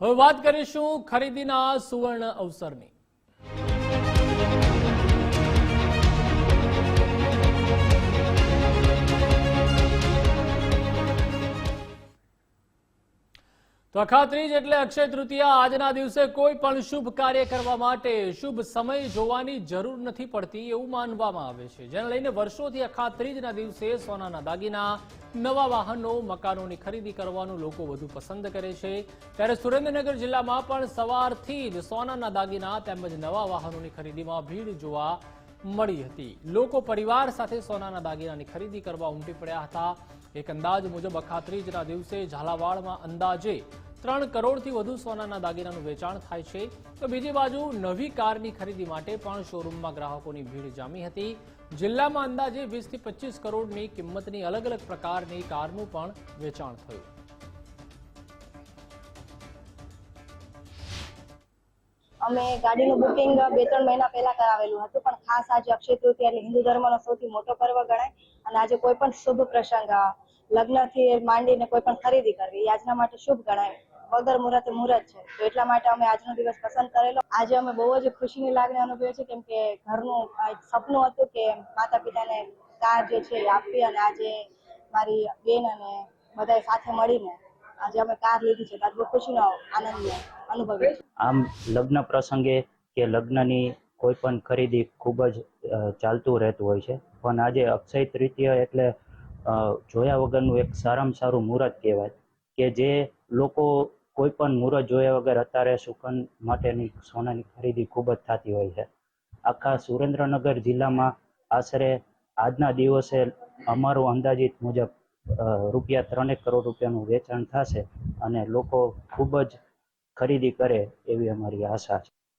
હવે વાત કરીશું ખરીદીના સુવર્ણ અવસરની. તો અખાત્રીજ એટલે અક્ષય તૃતીયા આજના દિવસે કોઈ પણ શુભ કાર્ય કરવા માટે શુભ સમય જોવાની જરૂર નથી પડતી એવું માનવામાં આવે છે. જેને લઈને વર્ષોથી અખાત્રીજના દિવસે સોનાના દાગીના, નવા વાહનો, મકાનોની ખરીદી કરવાનું લોકો વધુ પસંદ કરે છે. ત્યારે સુરેન્દ્રનગર જિલ્લામાં પણ સવારથી જ સોનાના દાગીના તેમજ નવા વાહનોની ખરીદીમાં ભીડ જોવા મળી હતી. લોકો પરિવાર સાથે સોનાના દાગીનાની ખરીદી કરવા ઉમટી પડ્યા હતા. એક અંદાજ મુજબ અખાત્રીજના દિવસે ઝાલાવાડમાં અંદાજે ત્રણ કરોડથી વધુ સોનાના દાગીનાનું વેચાણ થાય છે. તો બીજી બાજુ, નવી કારની ખરીદી માટે પણ શોરૂમમાં ગ્રાહકોની ભીડ જામી હતી. જિલ્લામાં અંદાજે વીસથી પચીસ કરોડની કિંમતની અલગ અલગ પ્રકારની કારનું પણ વેચાણ થયું. અમે ગાડીનું બુકિંગ બે ત્રણ મહિના પહેલા કરાવેલું હતું, પણ ખાસ આજે અક્ષય તૃતીય એટલે હિન્દુ ધર્મનો સૌથી મોટો પર્વ ગણાય. અને આજે કોઈ પણ શુભ પ્રસંગ લગ્નથી માંડીને કોઈ પણ ખરીદી કરવી આજના માટે શુભ ગણાય. વગર મુહૂર્તે મુહૂર્ત છે. તો એટલા માટે અમે આજનો દિવસ પસંદ કરેલો. આજે અમે બહુ જ ખુશીની લાગણી અનુભવીએ છે કેમ કે ઘરનું સપનું હતું કે માતા પિતાને કાર જે છે એ આપવી અને આજે મારી બેન અને બધા સાથે મળીને આજે અમે કાર લીધી છે. તો બહુ ખુશીનો આનંદ અનુભવીએ છીએ. આમ લગ્ન પ્રસંગે કે લગ્નની કોઈ પણ ખરીદી ખૂબ જ ચાલતું રહેતું હોય છે. પણ આજે અક્ષય તૃતીય એટલે જોયા વગરનું એક સારામાં સારું મુહૂર્ત કહેવાય કે જે લોકો કોઈ પણ મુહૂર્ત જોયા વગર અત્યારે સુકન માટેની સોનાની ખરીદી ખૂબ જ થતી હોય છે. આખા સુરેન્દ્રનગર જિલ્લામાં આશરે આજના દિવસે અમારું અંદાજિત મુજબ રૂપિયા ત્રણેક કરોડ રૂપિયાનું વેચાણ થશે અને લોકો ખૂબ જ ખરીદી કરે એવી અમારી આશા છે.